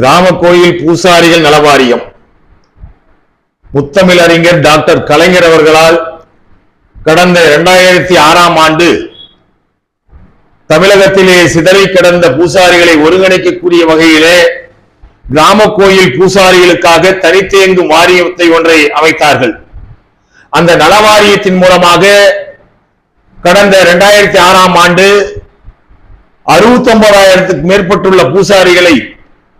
கிராம கோயில் பூசாரிகள் நலவாரியம். முத்தமிழறிஞர் டாக்டர் கலைஞர் அவர்களால் கடந்த இரண்டாயிரத்தி ஆறாம் ஆண்டு தமிழகத்திலே சிதறி கிடந்த பூசாரிகளை ஒருங்கிணைக்கக்கூடிய வகையிலே கிராம கோயில் பூசாரிகளுக்காக தனித்தேங்கும் வாரியத்தை ஒன்றை அமைத்தார்கள். அந்த நலவாரியத்தின் மூலமாக கடந்த இரண்டாயிரத்தி ஆறாம் ஆண்டு அறுபத்தி ஒன்பதாயிரத்துக்கு மேற்பட்டுள்ள பூசாரிகளை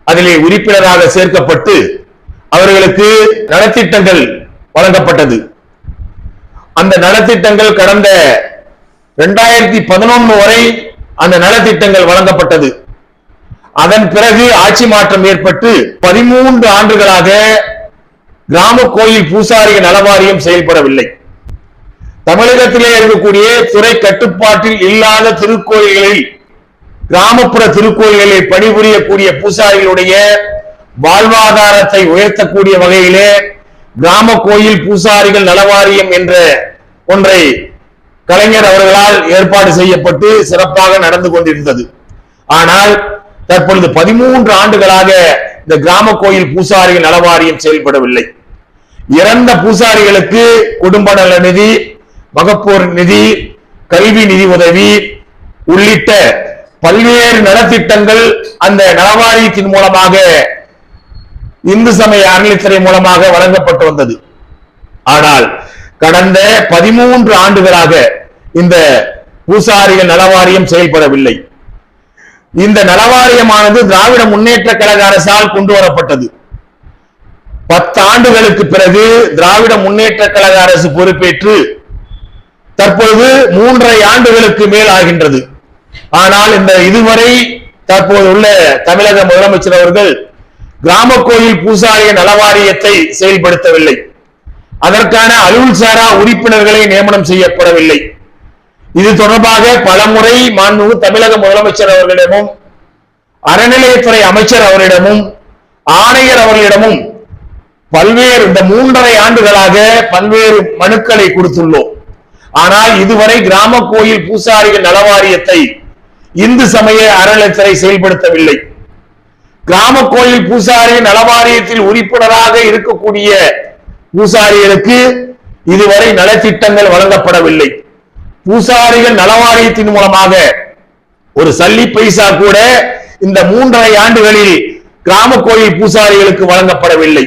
அதிலே உறுப்பினராக சேர்க்கப்பட்டு அவர்களுக்கு நலத்திட்டங்கள் வழங்கப்பட்டது. அந்த நலத்திட்டங்கள் கடந்த இரண்டாயிரத்தி பதினொன்று வரை அந்த நலத்திட்டங்கள் வழங்கப்பட்டது. அதன் பிறகு ஆட்சி மாற்றம் ஏற்பட்டு பதிமூன்று ஆண்டுகளாக கிராம கோயில் பூசாரிக நலவாரியம் செயல்படவில்லை. தமிழகத்திலே இருக்கக்கூடிய துறை கட்டுப்பாட்டில் இல்லாத திருக்கோயில்களில் கிராமப்புற திருக்கோயில்களில் பணிபுரியக்கூடிய பூசாரிகளுடைய வாழ்வாதாரத்தை உயர்த்தக்கூடிய வகையிலே கிராம கோயில் பூசாரிகள் நலவாரியம் என்ற ஒன்றை கலைஞர் அவர்களால் ஏற்பாடு செய்யப்பட்டு சிறப்பாக நடந்து கொண்டிருந்தது. ஆனால் தற்பொழுது பதிமூன்று ஆண்டுகளாக இந்த கிராம கோயில் பூசாரிகள் நலவாரியம் செயல்படவில்லை. இறந்த பூசாரிகளுக்கு குடும்ப நல நிதி மகப்போர் நிதி கல்வி நிதி உதவி உள்ளிட்ட பல்வேறு நலத்திட்டங்கள் அந்த நலவாரியத்தின் மூலமாக இந்து சமய அறநிலைத்துறை மூலமாக வழங்கப்பட்டு வந்தது. ஆனால் கடந்த பதிமூன்று ஆண்டுகளாக இந்த பூசாரிகள் நலவாரியம் செயல்படவில்லை. இந்த நலவாரியமானது திராவிட முன்னேற்ற கழக அரசால் கொண்டு வரப்பட்டது. பத்து ஆண்டுகளுக்கு பிறகு திராவிட முன்னேற்ற கழக அரசு பொறுப்பேற்று தற்பொழுது மூன்றரை ஆண்டுகளுக்கு மேல் ஆகின்றது ஆனால் இந்த இதுவரை தற்போது உள்ள தமிழக முதலமைச்சர் அவர்கள் கிராம கோயில் பூசாரிய நலவாரியத்தை செயல்படுத்தவில்லை. அதற்கான அலுவல் சாரா உறுப்பினர்களை நியமனம் செய்யப்படவில்லை. இது தொடர்பாக பலமுறை மாண்புமிகு தமிழக முதலமைச்சர் அவர்களிடமும் அறநிலையத்துறை அமைச்சர் அவரிடமும் ஆணையர் அவர்களிடமும் பல்வேறு இந்த மூன்றரை ஆண்டுகளாக பல்வேறு மனுக்களை கொடுத்துள்ளோம். ஆனால் இதுவரை கிராம கோயில் பூசாரிகள் நலவாரியத்தை இந்து சமய அறநிலையத்துறை செயல்படுத்தவில்லை. கிராம கோயில் பூசாரி நலவாரியத்தில் உறுப்பினராக இருக்கக்கூடிய பூசாரிகளுக்கு இதுவரை நலத்திட்டங்கள் வழங்கப்படவில்லை. பூசாரிகள் நலவாரியத்தின் மூலமாக ஒரு சல்லி பைசா கூட இந்த மூன்றரை ஆண்டுகளில் கிராம கோயில் பூசாரிகளுக்கு வழங்கப்படவில்லை.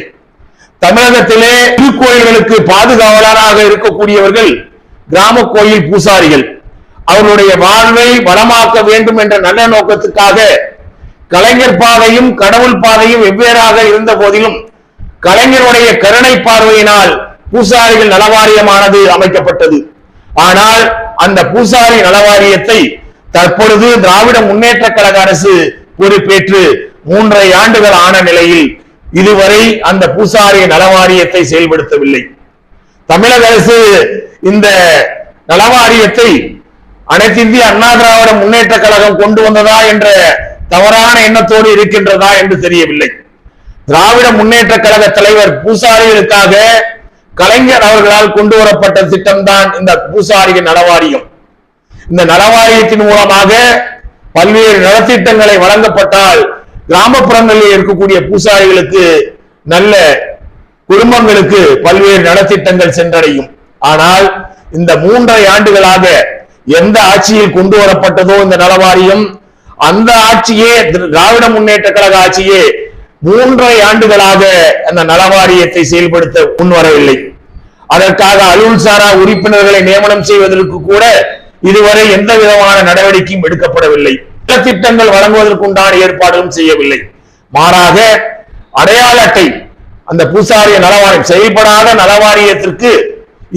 தமிழகத்திலே திருக்கோயில்களுக்கு பாதுகாவலராக இருக்கக்கூடியவர்கள் கிராம கோயில் பூசாரிகள். அவர்களுடைய வாழ்வை வளமாக்க வேண்டும் என்ற நல்ல நோக்கத்துக்காக கலைஞர் பாதையும் கடவுள் பாதையும் வெவ்வேறாக இருந்த போதிலும் கலைஞருடைய கருணை பார்வையினால் பூசாரிகள் நலவாரியமானது அமைக்கப்பட்டது. ஆனால் அந்த பூசாரி நலவாரியத்தை தற்பொழுது திராவிட முன்னேற்ற கழக அரசு பொறுப்பேற்று மூன்றரை ஆண்டுகள் ஆன நிலையில் இதுவரை அந்த பூசாரி நலவாரியத்தை செயல்படுத்தவில்லை. தமிழக அரசு இந்த நலவாரியத்தை அனைத்து இந்திய அண்ணா திராவிட முன்னேற்ற கழகம் கொண்டு வந்ததா என்ற தவறான எண்ணத்தோடு இருக்கின்றதா என்று தெரியவில்லை. திராவிட முன்னேற்ற கழக தலைவர் பூசாரிகளுக்காக கலைஞர் அவர்களால் கொண்டு வரப்பட்ட திட்டம்தான் இந்த பூசாரிகள் நலவாரியம். இந்த நலவாரியத்தின் மூலமாக பல்வேறு நலத்திட்டங்களை வழங்கப்பட்டால் கிராமப்புறங்களில் இருக்கக்கூடிய பூசாரிகளுக்கு நல்ல குடும்பங்களுக்கு பல்வேறு நலத்திட்டங்கள் சென்றடையும். ஆனால் இந்த மூன்றரை ஆண்டுகளாக எந்த ஆட்சியில் கொண்டு வரப்பட்டதோ இந்த நலவாரியம் அந்த ஆட்சியே திராவிட முன்னேற்ற கழக ஆட்சியே மூன்றரை ஆண்டுகளாக அந்த நலவாரியத்தை செயல்படுத்த முன்வரவில்லை. அதற்காக அலுவல் சாரா உறுப்பினர்களை நியமனம் செய்வதற்கு கூட இதுவரை எந்த விதமான நடவடிக்கையும் எடுக்கப்படவில்லை. திட்டங்கள் வழங்குவதற்குண்டான ஏற்பாடுகளும் செய்யவில்லை. மாறாக அடையாள அட்டை அந்த பூசாரிய நலவாரியம் செயல்படாத நலவாரியத்திற்கு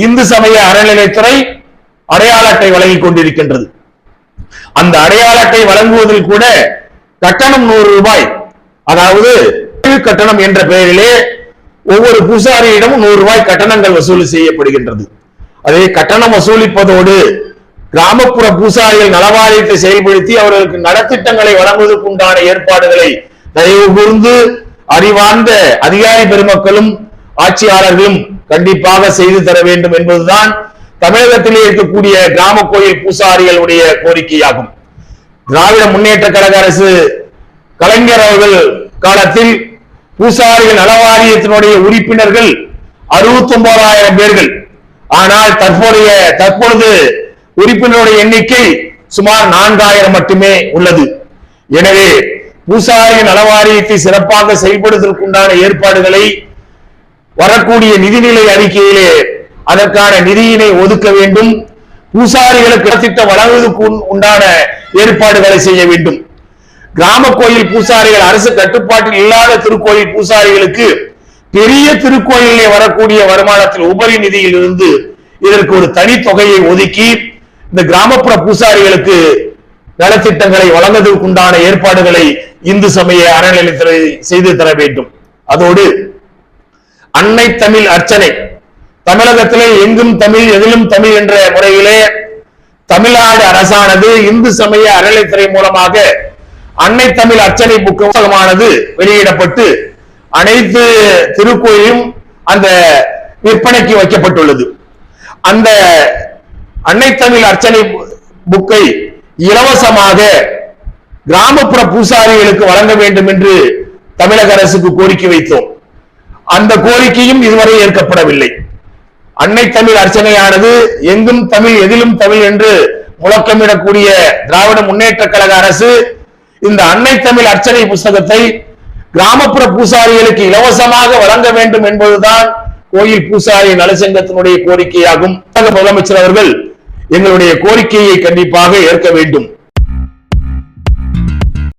இந்து சமய அறநிலையத்துறை அடையாள அட்டை வழங்கிக் கொண்டிருக்கின்றது. அந்த அடையாள அட்டை வழங்குவதில் கூட கட்டணம் நூறு ரூபாய் அதாவது கட்டணம் என்ற பெயரிலே ஒவ்வொரு பூசாரியிடமும் நூறு ரூபாய் கட்டணங்கள் வசூல் செய்யப்படுகின்றது. அதை கட்டணம் வசூலிப்பதோடு கிராமப்புற பூசாரிகள் நலவாரியத்தை செயல்படுத்தி அவர்களுக்கு நலத்திட்டங்களை வழங்குவதற்குண்டான ஏற்பாடுகளை தயவு கூர்ந்து அறிவார்ந்த அதிகாரி பெருமக்களும் ஆட்சியாளர்களும் கண்டிப்பாக செய்து தர வேண்டும் என்பதுதான் தமிழகத்திலே இருக்கக்கூடிய கிராம கோயில் பூசாரிகளுடைய கோரிக்கையாகும். திராவிட முன்னேற்ற கழக அரசு கலைஞர் அவர்கள் காலத்தில் பூசாரிகள் நலவாரியத்தினுடைய உறுப்பினர்கள் அறுபத்தி ஒன்பதாயிரம் பேர்கள். ஆனால் தற்போதைய தற்பொழுது உறுப்பினருடைய எண்ணிக்கை சுமார் நான்காயிரம் மட்டுமே உள்ளது. எனவே பூசாரி நலவாரியத்தை சிறப்பாக செயல்படுவதற்குண்டான ஏற்பாடுகளை வரக்கூடிய நிதிநிலை அறிக்கையிலே அதற்கான நிதியினை ஒதுக்க வேண்டும். பூசாரிகளுக்கு திட்டம் வழங்குவதற்கு உண்டான ஏற்பாடுகளை செய்ய வேண்டும். கிராம கோயில் பூசாரிகள் அரசு கட்டுப்பாட்டில் இல்லாத திருக்கோயில் பூசாரிகளுக்கு பெரிய திருக்கோயிலே வரக்கூடிய வருமானத்தில் உபரி நிதியில் இருந்து இதற்கு ஒரு தனி தொகையை ஒதுக்கி இந்த கிராமப்புற பூசாரிகளுக்கு நலத்திட்டங்களை வழங்குவதற்குண்டான ஏற்பாடுகளை இந்து சமய அறநிலையத்துறை செய்து தர வேண்டும். அதோடு அன்னை தமிழ் அர்ச்சனை தமிழகத்திலே எங்கும் தமிழ் எதிலும் தமிழ் என்ற முறையிலே தமிழ்நாடு அரசானது இந்து சமய அறநிலைத்துறை மூலமாக அன்னை தமிழ் அர்ச்சனை புத்தகமானது வெளியிடப்பட்டு அனைத்து திருக்கோயிலும் அந்த விற்பனைக்கு வைக்கப்பட்டுள்ளது. அந்த அன்னை தமிழ் அர்ச்சனை புக்கை இலவசமாக கிராமப்புற பூசாரிகளுக்கு வழங்க வேண்டும் என்று தமிழக அரசுக்கு கோரிக்கை வைத்தோம். அந்த கோரிக்கையும் இதுவரை ஏற்கப்படவில்லை. அன்னை தமிழ் அர்ச்சனையானது எங்கும் தமிழ் எதிலும் தமிழ் என்று முழக்கமிடக்கூடிய திராவிட முன்னேற்ற கழக அரசு இந்த அன்னை தமிழ் அர்ச்சனை புஸ்தகத்தை கிராமப்புற பூசாரிகளுக்கு இலவசமாக வழங்க வேண்டும் என்பதுதான் கோயில் பூசாரி நலசங்கத்தினுடைய கோரிக்கையாகும். முதலமைச்சர் அவர்கள் எங்களுடைய கோரிக்கையை கண்டிப்பாக ஏற்க வேண்டும்.